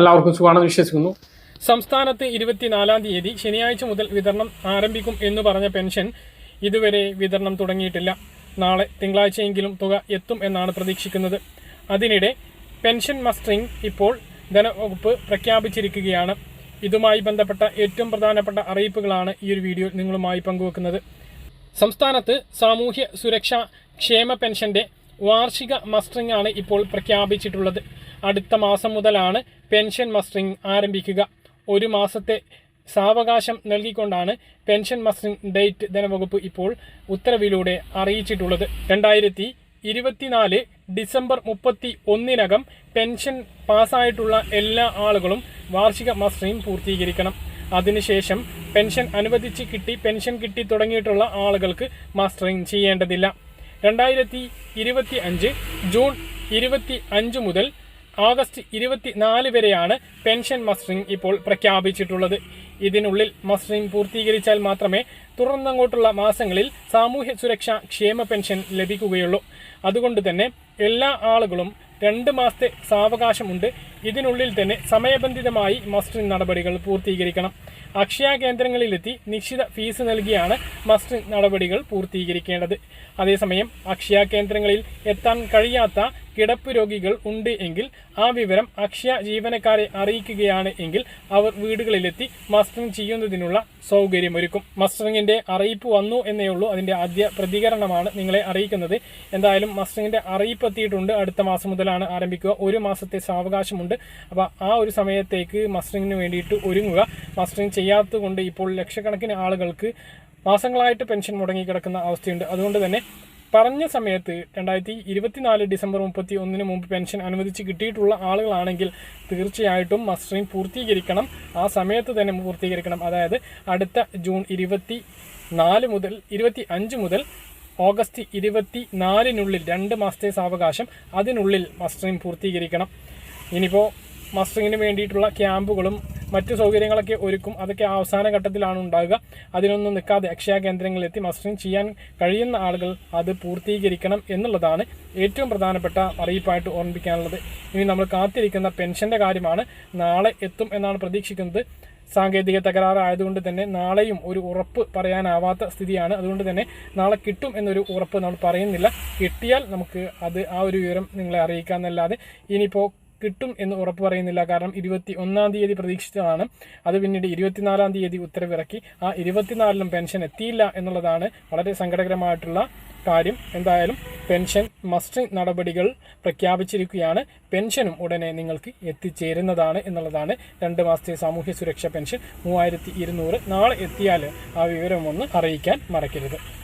എല്ലാവർക്കും സുഖമാണെന്ന് വിശ്വസിക്കുന്നു. സംസ്ഥാനത്ത് ഇരുപത്തിനാലാം തീയതി ശനിയാഴ്ച മുതൽ വിതരണം ആരംഭിക്കും എന്ന് പറഞ്ഞ പെൻഷൻ ഇതുവരെ വിതരണം തുടങ്ങിയിട്ടില്ല. നാളെ തിങ്കളാഴ്ചയെങ്കിലും തുക എത്തും എന്നാണ് പ്രതീക്ഷിക്കുന്നത്. അതിനിടെ പെൻഷൻ മസ്റ്ററിംഗ് ഇപ്പോൾ ധനവകുപ്പ് പ്രഖ്യാപിച്ചിരിക്കുകയാണ്. ഇതുമായി ബന്ധപ്പെട്ട ഏറ്റവും പ്രധാനപ്പെട്ട അറിയിപ്പുകളാണ് ഈ ഒരു വീഡിയോ നിങ്ങളുമായി പങ്കുവെക്കുന്നത്. സംസ്ഥാനത്ത് സാമൂഹ്യ സുരക്ഷാ ക്ഷേമ പെൻഷന്റെ വാർഷിക മസ്റ്ററിംഗ് ആണ് ഇപ്പോൾ പ്രഖ്യാപിച്ചിട്ടുള്ളത്. അടുത്ത മാസം മുതലാണ് പെൻഷൻ മസ്റ്ററിംഗ് ആരംഭിക്കുക. ഒരു മാസത്തെ സാവകാശം നൽകിക്കൊണ്ടാണ് പെൻഷൻ മസ്റ്ററിംഗ് ഡേറ്റ് ധനവകുപ്പ് ഇപ്പോൾ ഉത്തരവിലൂടെ അറിയിച്ചിട്ടുള്ളത്. രണ്ടായിരത്തി ഇരുപത്തിനാല് ഡിസംബർ മുപ്പത്തി ഒന്നിനകം പെൻഷൻ പാസ്സായിട്ടുള്ള എല്ലാ ആളുകളും വാർഷിക മസ്റ്ററിംഗ് പൂർത്തീകരിക്കണം. അതിനുശേഷം പെൻഷൻ അനുവദിച്ച് കിട്ടി പെൻഷൻ കിട്ടി തുടങ്ങിയിട്ടുള്ള ആളുകൾക്ക് മസ്റ്ററിംഗ് ചെയ്യേണ്ടതില്ല. രണ്ടായിരത്തി ഇരുപത്തി അഞ്ച് ജൂൺ ഇരുപത്തി അഞ്ച് മുതൽ ആഗസ്റ്റ് ഇരുപത്തിനാല് വരെയാണ് പെൻഷൻ മസ്റ്ററിംഗ് ഇപ്പോൾ പ്രഖ്യാപിച്ചിട്ടുള്ളത്. ഇതിനുള്ളിൽ മസ്റ്ററിംഗ് പൂർത്തീകരിച്ചാൽ മാത്രമേ തുടർന്നങ്ങോട്ടുള്ള മാസങ്ങളിൽ സാമൂഹ്യ സുരക്ഷാ ക്ഷേമ പെൻഷൻ ലഭിക്കുകയുള്ളൂ. അതുകൊണ്ട് തന്നെ എല്ലാ ആളുകളും രണ്ട് മാസത്തെ സാവകാശമുണ്ട്. ഇതിനുള്ളിൽ തന്നെ സമയബന്ധിതമായി മസ്റ്ററിംഗ് നടപടികൾ പൂർത്തീകരിക്കണം. അക്ഷയ കേന്ദ്രങ്ങളിലെത്തി നിശ്ചിത ഫീസ് നൽകിയാണ് മസ്റ്റ് നടപടികൾ പൂർത്തീകരിക്കേണ്ടത്. അതേസമയം അക്ഷയ കേന്ദ്രങ്ങളിൽ എത്താൻ കഴിയാത്ത കിടപ്പ് രോഗികൾ ഉണ്ട് എങ്കിൽ ആ വിവരം അക്ഷയ ജീവനക്കാരെ അറിയിക്കുകയാണ് എങ്കിൽ അവർ വീടുകളിലെത്തി മസ്റ്ററിംഗ് ചെയ്യുന്നതിനുള്ള സൗകര്യമൊരുക്കും. മസ്റ്ററിങ്ങിന്റെ അറിയിപ്പ് വന്നു എന്നേ ഉള്ളൂ. അതിന്റെ ആദ്യ പ്രതികരണമാണ് നിങ്ങളെ അറിയിക്കുന്നത്. എന്തായാലും മസ്റ്ററിങ്ങിന്റെ അറിയിപ്പ് എത്തിയിട്ടുണ്ട്. അടുത്ത മാസം മുതലാണ് ആരംഭിക്കുക. ഒരു മാസത്തെ സാവകാശമുണ്ട്. അപ്പോൾ ആ ഒരു സമയത്തേക്ക് മസ്റ്ററിങ്ങിന് വേണ്ടിയിട്ട് ഒരുങ്ങുക. മസ്റ്ററിംഗ് ചെയ്യാത്തത് കൊണ്ട് ഇപ്പോൾ ലക്ഷക്കണക്കിന് ആളുകൾക്ക് മാസങ്ങളായിട്ട് പെൻഷൻ മുടങ്ങിക്കിടക്കുന്ന അവസ്ഥയുണ്ട്. അതുകൊണ്ട് തന്നെ പറഞ്ഞ സമയത്ത് രണ്ടായിരത്തി ഇരുപത്തിനാല് ഡിസംബർ മുപ്പത്തി ഒന്നിന് മുമ്പ് പെൻഷൻ അനുവദിച്ച് കിട്ടിയിട്ടുള്ള ആളുകളാണെങ്കിൽ തീർച്ചയായിട്ടും മസ്റ്ററിംഗ് പൂർത്തീകരിക്കണം. ആ സമയത്ത് തന്നെ പൂർത്തീകരിക്കണം. അതായത് അടുത്ത ജൂൺ ഇരുപത്തി നാല് മുതൽ ഇരുപത്തി അഞ്ച് മുതൽ ഓഗസ്റ്റ് ഇരുപത്തി നാലിനുള്ളിൽ രണ്ട് മാസത്തെ സാവകാശം. അതിനുള്ളിൽ മസ്റ്ററിംഗ് പൂർത്തീകരിക്കണം. ഇനിയിപ്പോൾ മസ്റ്ററിങ്ങിന് വേണ്ടിയിട്ടുള്ള ക്യാമ്പുകളും മറ്റു സൗകര്യങ്ങളൊക്കെ ഒരുക്കും. അതൊക്കെ അവസാന ഘട്ടത്തിലാണ് ഉണ്ടാകുക അതിനൊന്നും നിൽക്കാതെ അക്ഷയ കേന്ദ്രങ്ങളിലെത്തി മസ്റ്ററിങ് ചെയ്യാൻ കഴിയുന്ന ആളുകൾ അത് പൂർത്തീകരിക്കണം എന്നുള്ളതാണ് ഏറ്റവും പ്രധാനപ്പെട്ട അറിയിപ്പായിട്ട് ഓർമ്മിപ്പിക്കാനുള്ളത്. ഇനി നമ്മൾ കാത്തിരിക്കുന്ന പെൻഷന്റെ കാര്യമാണ്. നാളെ എത്തും എന്നാണ് പ്രതീക്ഷിക്കുന്നത്. സാങ്കേതിക തകരാറായതുകൊണ്ട് തന്നെ നാളെയും ഒരു ഉറപ്പ് പറയാനാവാത്ത സ്ഥിതിയാണ്. അതുകൊണ്ട് തന്നെ നാളെ കിട്ടും എന്നൊരു ഉറപ്പ് നമ്മൾ പറയുന്നില്ല. കിട്ടിയാൽ നമുക്ക് അത് ആ ഒരു വിവരം നിങ്ങളെ അറിയിക്കാമെന്നല്ലാതെ ഇനിയിപ്പോൾ കിട്ടും എന്ന് ഉറപ്പ് പറയുന്നില്ല. കാരണം ഇരുപത്തി ഒന്നാം തീയതി പ്രതീക്ഷിച്ചതാണ്. അത് പിന്നീട് ഇരുപത്തിനാലാം തീയതി ഉത്തരവിറക്കി. ആ ഇരുപത്തിനാലിലും പെൻഷൻ എത്തിയില്ല എന്നുള്ളതാണ് വളരെ സങ്കടകരമായിട്ടുള്ള കാര്യം. എന്തായാലും പെൻഷൻ മസ്റ്റ് നടപടികൾ പ്രഖ്യാപിച്ചിരിക്കുകയാണ്. പെൻഷനും ഉടനെ നിങ്ങൾക്ക് എത്തിച്ചേരുന്നതാണ് എന്നുള്ളതാണ് രണ്ട് മാസത്തെ സാമൂഹ്യ സുരക്ഷാ പെൻഷൻ മൂവായിരത്തി നാളെ എത്തിയാൽ ആ വിവരം ഒന്ന് അറിയിക്കാൻ മറക്കരുത്.